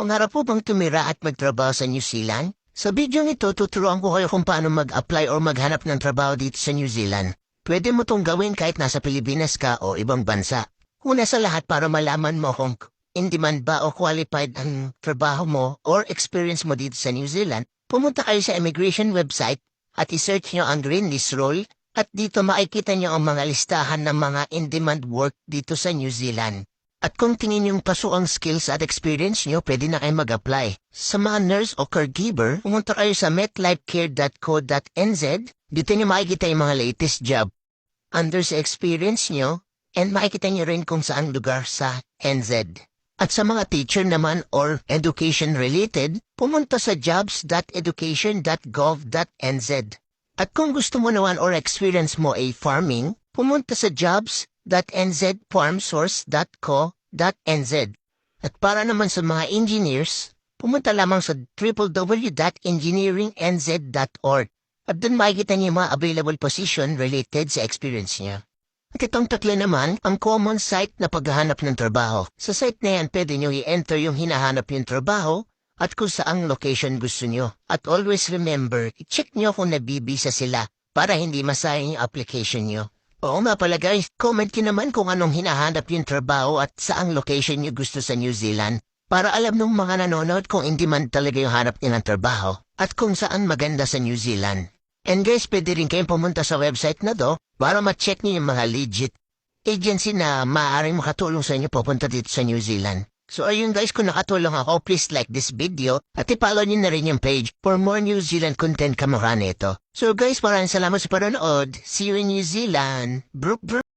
Pangarap po bang tumira at magtrabaho sa New Zealand? Sa video nito, tuturuan ko kayo kung paano mag-apply or maghanap ng trabaho dito sa New Zealand. Pwede mo tong gawin kahit nasa Pilipinas ka o ibang bansa. Una sa lahat para malaman mo kung in demand ba o qualified ang trabaho mo or experience mo dito sa New Zealand, pumunta kayo sa immigration website at isearch nyo ang green list role at dito makikita nyo ang mga listahan ng mga in-demand work dito sa New Zealand. At kung tingin yung paso ang skills at experience nyo, pwede na kayo mag-apply. Sa mga nurse o caregiver, pumunta kayo sa metlifecare.co.nz. Dito nyo makikita yung mga latest job. Under sa experience nyo, and makikita nyo rin kung saan lugar sa NZ. At sa mga teacher naman or education related, pumunta sa jobs.education.gov.nz. At kung gusto mo naman or experience mo ay farming, pumunta sa jobs.nzfarmsource.co.nz. At para naman sa mga engineers, pumunta lamang sa www.engineeringnz.org. At doon makikita niyo mga available position related sa experience niya. At itong tatlo naman, ang common site na paghahanap ng trabaho. Sa site na yan, pwede nyo i-enter yung hinahanap yung trabaho at kung saang location gusto nyo. At always remember, i-check nyo kung nabibisa sila para hindi masayang yung application nyo. Oo nga pala guys, comment nyo naman kung anong hinahanap yung trabaho at saang location nyo gusto sa New Zealand para alam ng mga nanonood kung hindi man talaga yung hanap nilang trabaho at kung saan maganda sa New Zealand. And guys, pwede rin kayong pumunta sa website na to para ma-check niyo yung mga legit agency na maaaring makatulong sa inyo pupunta dito sa New Zealand. So ayun guys, kung nakatulong ako, please like this video at i-follow niyo na rin yung page for more New Zealand content kamukha nito. So guys, maraming salamat sa panonood. See you in New Zealand. Brook, brook.